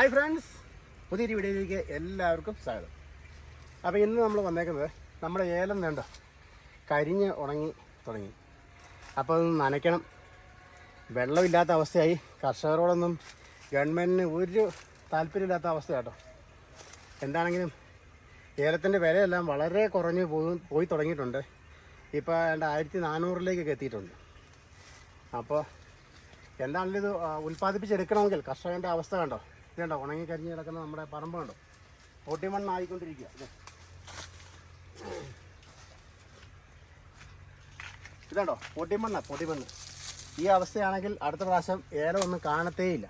Hi friends പുതിയൊരു വീഡിയോയിലേക്ക് എല്ലാവർക്കും സ്വാഗതം. അപ്പോൾ ഇന്ന് നമ്മൾ വന്നേക്കുന്നത് നമ്മുടെ ഏലം വേണ്ട കരിഞ്ഞ് ഉണങ്ങി തുടങ്ങി. അപ്പോൾ അത് നനയ്ക്കണം. വെള്ളമില്ലാത്ത അവസ്ഥയായി. കർഷകരോടൊന്നും ഗവൺമെന്റിന് ഒരു താല്പര്യമില്ലാത്ത അവസ്ഥയാട്ടോ. എന്താണെങ്കിലും ഏലത്തിന്റെ വിലയെല്ലാം വളരെ കുറഞ്ഞ് പോയി പോയി തുടങ്ങിയിട്ടുണ്ട്. ഇപ്പോൾ രണ്ട് ആയിരത്തി നാനൂറിലേക്കൊക്കെ എത്തിയിട്ടുണ്ട്. അപ്പോൾ എന്താണെങ്കിലും ഇത് ഉൽപ്പാദിപ്പിച്ചെടുക്കണമെങ്കിൽ കർഷകന്റെ അവസ്ഥ കണ്ടോ? ഇത് കണ്ടോ? ഉണങ്ങി കരിഞ്ഞ് കിടക്കുന്ന നമ്മുടെ പറമ്പ് കണ്ടോ? പൊട്ടിമണ്ണായിക്കൊണ്ടിരിക്കുക. ഇത്. ഇതാണ്ടോ? പൊട്ടിമണ്ണ പൊട്ടിമണ്ണ്. ഈ അവസ്ഥയാണെങ്കിൽ അടുത്ത പ്രാവശ്യം ഏലം ഒന്നും കാണത്തേയില്ല.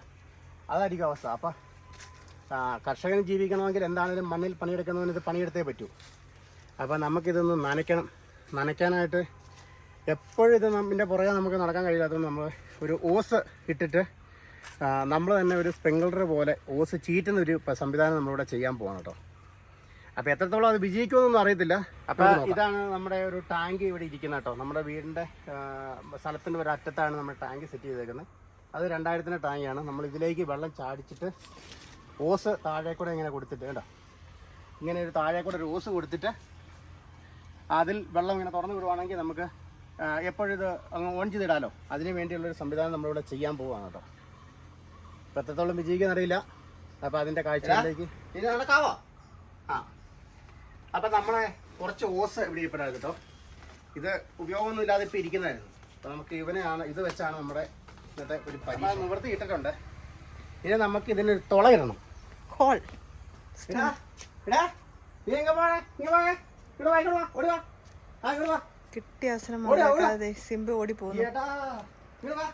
അതായിരിക്കും അവസ്ഥ. അപ്പം കർഷകന് ജീവിക്കണമെങ്കിൽ എന്താണെങ്കിലും മണ്ണിൽ പണിയെടുക്കണമെന്ന് ഇത് പണിയെടുത്തേ പറ്റൂ. അപ്പോൾ നമുക്കിതൊന്ന് നനയ്ക്കണം. നനയ്ക്കാനായിട്ട് എപ്പോഴും ഇത് നമ്മിന്റെ പുറകെ നമുക്ക് നടക്കാൻ കഴിയാത്തതുകൊണ്ട് നമ്മൾ ഒരു ഓസ് ഇട്ടിട്ട് നമ്മൾ തന്നെ ഒരു സ്പ്രിംഗ്ലർ പോലെ ഓസ് ചീറ്റുന്ന ഒരു സംവിധാനം നമ്മളിവിടെ ചെയ്യാൻ പോകണം കേട്ടോ അപ്പോൾ എത്രത്തോളം അത് വിജയിക്കുമെന്നൊന്നും അറിയത്തില്ല. അപ്പോൾ ഇതാണ് നമ്മുടെ ഒരു ടാങ്ക് ഇവിടെ ഇരിക്കുന്നത് കേട്ടോ നമ്മുടെ വീടിന്റെ സ്ഥലത്തിന്റെ ഒരു അറ്റത്താണ് നമ്മൾ ടാങ്ക് സെറ്റ് ചെയ്തേക്കുന്നത്. അത് രണ്ടായിരത്തിന്റെ ടാങ്കാണ് നമ്മൾ ഇതിലേക്ക് വെള്ളം ചാടിച്ചിട്ട് ഓസ് താഴെ കൂടെ ഇങ്ങനെ കൊടുത്തിട്ട് കേട്ടോ ഇങ്ങനെ ഒരു താഴെ കൂടെ ഒരു ഓസ് കൊടുത്തിട്ട് അതിൽ വെള്ളം ഇങ്ങനെ തുറന്നു വിടുവാണെങ്കിൽ നമുക്ക് എപ്പോഴും ഇത് ഓൺ ചെയ്തിടാലോ. അതിന് വേണ്ടിയുള്ളൊരു സംവിധാനം നമ്മളിവിടെ ചെയ്യാൻ പോവുകയാണ് കേട്ടോ ഇപ്പം എത്രത്തോളം വിജയിക്കാൻ അറിയില്ല അപ്പൊ അതിന്റെ കാഴ്ചയിലേക്ക് ഇത് നടക്കാവോ ആ അപ്പം നമ്മളെ കുറച്ച് ഓസ് ഇവിടെ ഇരിപ്പുണ്ടായിരുന്നു കേട്ടോ ഇത് ഉപയോഗമൊന്നും ഇല്ലാതെ ഇപ്പൊ ഇരിക്കുന്നതായിരുന്നു അപ്പോൾ നമുക്ക് ഇവനെയാണ് ഇത് വെച്ചാണ് നമ്മുടെ ഇന്നത്തെ ഒരു പരീക്ഷ നിവർത്തി ഇട്ടിട്ടുണ്ട് ഇനി നമുക്ക് ഇതിനൊരു തുളയിടണം ഹോൾ ഇടാ, ഇടാ. നീ എങ്ങ പോണേ? ഇങ്ങ് പോണേ. ഇങ്ങട് വാ, ഓടി വാ. ആ, വാ. കിട്ടിയ അവസരം ഓടി, ഓടി. പോകുന്നു.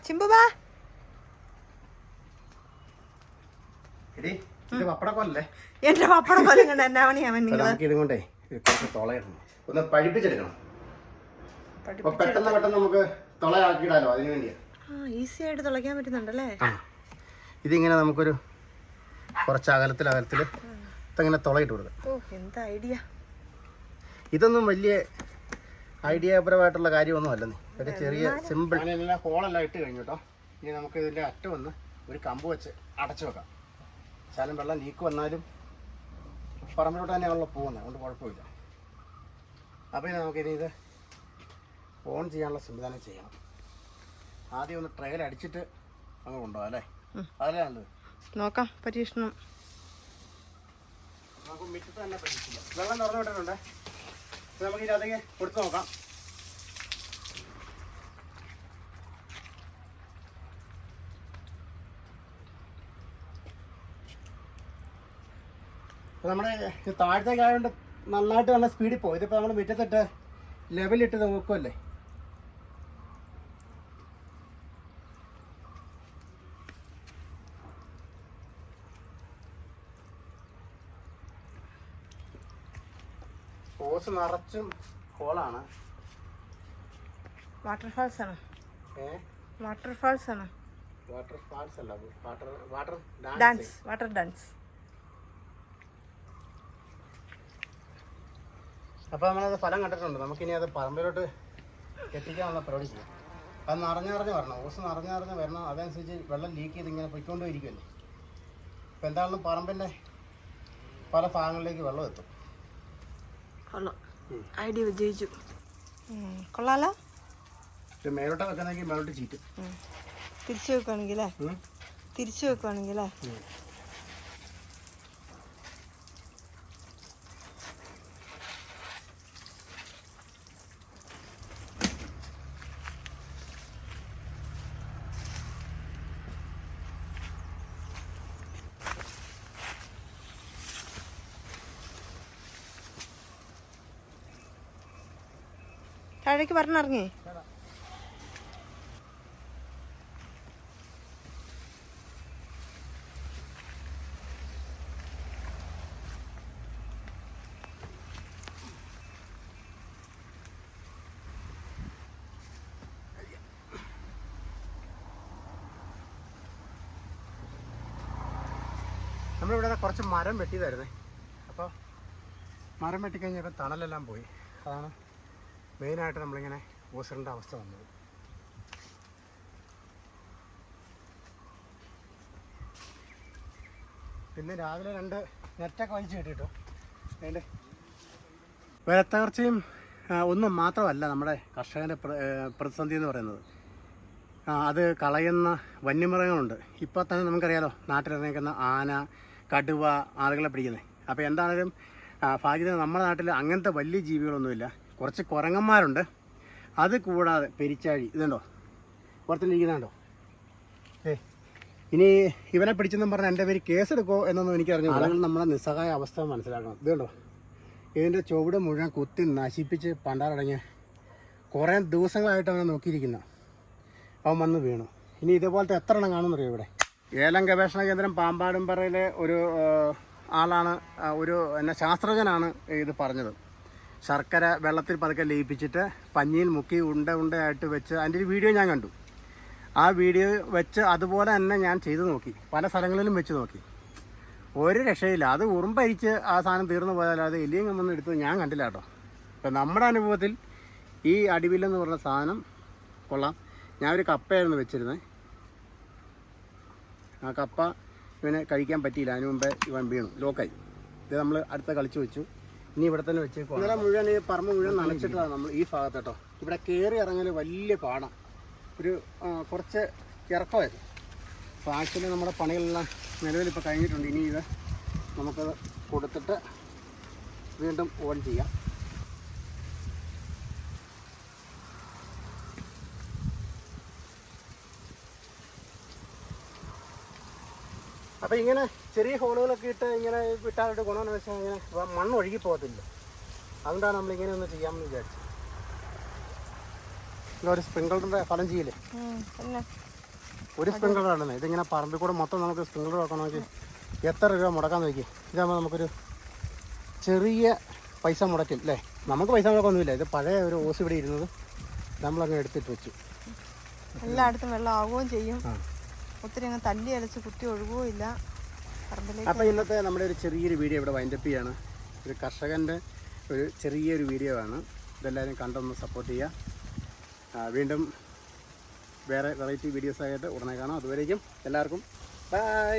ചിമ്പു വാ എന്റെ പപ്പടം പോലെ കണ്ട എന്നാ പണിയാവൻ അപ്പൊ നിങ്ങൾ തുളയിടണം ഒന്ന് പഴിപ്പിച്ചെടുക്കണം. പെട്ടെന്ന് പെട്ടെന്ന് നമുക്ക് തുളയാക്കിയിടാലോ അതിനു വേണ്ടിയാ. ആ ഈസി ആയിട്ട് തുളയ്ക്കാൻ പറ്റുന്നുണ്ടല്ലേ? ഇതിങ്ങനെ നമുക്കൊരു കുറച്ച് അകലത്തിൽ അകലത്തിൽ ഇതങ്ങനെ തുളയിട്ട് കൊടുക്കാം. ഓ എന്താ ഐഡിയ ഇതൊന്നും വലിയ ഐഡിയാപരമായിട്ടുള്ള കാര്യമൊന്നും അല്ല ഇതൊക്കെ ചെറിയ സിമ്പിൾ ഹോളെല്ലാം ഇട്ട് കഴിഞ്ഞു കേട്ടോ. ഇനി നമുക്ക് ഇതിന്റെ അറ്റം ഒന്ന് ഒരു കമ്പ് വെച്ച് അടച്ചു വെക്കാം. ശാലം വെള്ളം ലീക്ക് വന്നാലും പറമ്പിലോട്ട് തന്നെയാണല്ലോ പോകുന്നത്. അതുകൊണ്ട് കുഴപ്പമില്ല. അപ്പോൾ ഇനി നമുക്കിനി ഇത് ഓൺ ചെയ്യാനുള്ള സംവിധാനം ചെയ്യണം. ആദ്യം ഒന്ന് ട്രയൽ അടിച്ചിട്ട് അങ്ങ് കൊണ്ടുപോകാം അല്ലേ? അതല്ലേ നല്ലത്? നോക്കാം പരീക്ഷണം. നമുക്ക് മിറ്റത്ത് തന്നെ പരീക്ഷിക്കാം. വെള്ളം തുറന്നു വിട്ടിട്ടുണ്ട്. നമുക്ക് ഇതിനകത്തേക്ക് കൊടുത്തു നോക്കാം. അപ്പോൾ നമ്മുടെ താഴത്തേക്ക് ആയതുകൊണ്ട് നന്നായിട്ട് നല്ല സ്പീഡിൽ പോകും ഇതിപ്പോൾ നമ്മൾ മുറ്റത്തിട്ട് ലെവലിട്ട് നോക്കുമല്ലേ ഹോസ് നിറച്ചും ഹോളാണ് വാട്ടർഫാൾസ് ആണ്. വാട്ടർഫാൾസ് ആണ്. വാട്ടർ ഫാൾസ് അല്ല water water dance water dance അപ്പോൾ നമ്മളത് ഫലം കണ്ടിട്ടുണ്ട്. നമുക്കിനി അത് പറമ്പിലോട്ട് എത്തിക്കാനുള്ള പരിപാടി ചെയ്യാം. അത് നിറഞ്ഞറിഞ്ഞ് വരണം. ഓസ് നിറഞ്ഞറിഞ്ഞ് വരണം. അതനുസരിച്ച് വെള്ളം ലീക്ക് ചെയ്ത് ഇങ്ങനെ പൊയ്ക്കൊണ്ടിരിക്കുമല്ലേ അപ്പോൾ എന്താണെന്ന് പറമ്പിന്റെ പല ഭാഗങ്ങളിലേക്ക് വെള്ളം എത്തും. ഐഡിയ വിജയിച്ചു. കൊള്ളാലോ? ഇത് മേലോട്ട് വെക്കണമെങ്കിൽ മേലോട്ട് ചീറ്റും. തിരിച്ചു വെക്കുവാണെങ്കിലേ? തിരിച്ചു വെക്കുവാണെങ്കിൽ താഴേക്ക് പറഞ്ഞിറങ്ങി. നമ്മളിവിടെ കുറച്ച് മരം വെട്ടിയതായിരുന്നേ. അപ്പോൾ മരം വെട്ടിക്കഴിഞ്ഞപ്പോൾ തണലെല്ലാം പോയി. അതാണ് മെയിനായിട്ട് നമ്മളിങ്ങനെ ഓസറിന്റെ അവസ്ഥ വന്നത്. പിന്നെ രാവിലെ രണ്ട് നെറ്റൊക്കെ വലിച്ചു കിട്ടിട്ടോ അതിന്റെ വിലത്തകർച്ചയും ഒന്നും മാത്രമല്ല നമ്മുടെ കർഷകന്റെ പ്രതിസന്ധി എന്ന് പറയുന്നത്. അത് കളയുന്ന വന്യമൃഗങ്ങളുണ്ട്. ഇപ്പോൾ തന്നെ നമുക്കറിയാലോ നാട്ടിലിറങ്ങിക്കുന്ന ആന കടുവ ആളുകളെ പിടിക്കുന്നത്. അപ്പോൾ എന്താണേലും ആ, ഭാഗ്യത്തിന് നമ്മുടെ നാട്ടിൽ അങ്ങനത്തെ വലിയ ജീവികളൊന്നുമില്ല. കുറച്ച് കുരങ്ങന്മാരുണ്ട്. അത് കൂടാതെ പെരിച്ചാഴി ഇതുണ്ടോ പുറത്തിരിക്കുന്നുണ്ടോ ഏ ഇനി ഇവനെ പിടിച്ചെന്നും പറഞ്ഞാൽ എന്റെ പേര് കേസെടുക്കോ എന്നൊന്നും എനിക്കറിഞ്ഞു ആളുകൾ നമ്മുടെ നിസ്സഹായ അവസ്ഥ മനസ്സിലാക്കണം. ഇതുണ്ടോ ഇതിന്റെ ചുവട് മുഴുവൻ കുത്തി നശിപ്പിച്ച് പണ്ടാറടങ്ങിയ കുറേ ദിവസങ്ങളായിട്ട് അവനെ നോക്കിയിരിക്കുന്ന. അവൻ വന്ന് വീണു. ഇനി ഇതുപോലത്തെ എത്ര എണ്ണം കാണുമെന്നറിയോ ഇവിടെ? ഏലം ഗവേഷണ കേന്ദ്രം പാമ്പാടുംപറയിലെ ഒരു ആളാണ് ഒരു എന്നെ ശാസ്ത്രജ്ഞനാണ് ഇത് പറഞ്ഞത്. ശർക്കര വെള്ളത്തിൽ പതുക്കെ ലയിപ്പിച്ചിട്ട് പഞ്ഞിയിൽ മുക്കി ഉണ്ട ഉണ്ടയായിട്ട് വെച്ച് അതിന്റെ ഒരു വീഡിയോ ഞാൻ കണ്ടു. ആ വീഡിയോ വെച്ച് അതുപോലെ തന്നെ ഞാൻ ചെയ്തു നോക്കി. പല സ്ഥലങ്ങളിലും വെച്ച് നോക്കി. ഒരു രക്ഷയില്ല. അത് ഉറുമ്പരിച്ച് ആ സാധനം തീർന്നു പോയാലത് എലിയും വന്ന് എടുത്തത് ഞാൻ കണ്ടില്ല കേട്ടോ. അപ്പം നമ്മുടെ അനുഭവത്തിൽ ഈ അടിവില്ലെന്ന് പറഞ്ഞ സാധനം കൊള്ളാം. ഞാൻ ഒരു കപ്പയായിരുന്നു വെച്ചിരുന്നത്. ആ കപ്പ ഇവനെ കഴിക്കാൻ പറ്റിയില്ല. അതിന് മുമ്പേ ഇവൻ വീണു. ലോക്കായി ഇത് നമ്മൾ അടുത്ത കളിച്ച് വെച്ചു. ഇനി ഇവിടെ തന്നെ വെച്ചേക്കും ഇന്നലെ മുഴുവൻ ഈ പറമ്പ് മുഴുവൻ നനച്ചിട്ടാണ് നമ്മൾ ഈ ഭാഗത്ത് കേട്ടോ. ഇവിടെ കയറി ഇറങ്ങൽ വലിയ പാടാണ് ഒരു കുറച്ച് ഇറക്കമായിരുന്നു. അപ്പോൾ ആക്ച്വലി നമ്മുടെ പണികളെല്ലാം നിലവിൽ ഇപ്പോൾ കഴിഞ്ഞിട്ടുണ്ട്. ഇനി ഇത് നമുക്കത് കൊടുത്തിട്ട് വീണ്ടും ഓൺ ചെയ്യാം. അപ്പോൾ ഇങ്ങനെ ചെറിയ ഹോളുകളൊക്കെ ഇട്ട് ഇങ്ങനെ വിട്ടാലിട്ട് ഗുണമെന്ന് വെച്ചാൽ ഇങ്ങനെ മണ്ണ് ഒഴുകി പോകത്തില്ല. അതുകൊണ്ടാണ് നമ്മൾ ഇങ്ങനെ ഒന്ന് ചെയ്യാമെന്ന് വിചാരിച്ചത്. ഒരു സ്പ്രിങ്കളറിന്റെ ഫലം ചെയ്യില്ലേ? ഒരു സ്പ്രിങ്കളർ ആണ് ഇതിങ്ങനെ പറമ്പിൽ കൂടെ മൊത്തം നമുക്ക് സ്പ്രിങ്കളർ വെക്കണമെങ്കിൽ എത്ര രൂപ മുടക്കാൻ നോക്കി. ഇതാകുമ്പോൾ നമുക്കൊരു ചെറിയ പൈസ മുടക്കും അല്ലേ നമുക്ക് പൈസ മുടക്കൊന്നുമില്ല. ഇത് പഴയ ഒരു ഓസ് ഇവിടെ ഇരുന്നത് നമ്മളങ്ങ് എടുത്തിട്ട് വെച്ചു. എല്ലായിടത്തും വെള്ളം ആവുകയും ചെയ്യും. ഒത്തിരി അങ്ങ് തല്ലി അലച്ച് കുത്തി ഒഴുകുകയില്ല അപ്പോൾ ഇന്നത്തെ നമ്മുടെ ഒരു ചെറിയൊരു വീഡിയോ ഇവിടെ വൈൻഡപ്പ് ചെയ്യാണ്. ഒരു കർഷകന്റെ ഒരു ചെറിയൊരു വീഡിയോ ആണ്. ഇതെല്ലാവരും കണ്ടൊന്ന് സപ്പോർട്ട് ചെയ്യുക. വീണ്ടും വേറെ വെറൈറ്റി വീഡിയോസ് ആയിട്ട് ഉടനെ കാണാം. അതുവരേക്കും എല്ലാവർക്കും ബൈ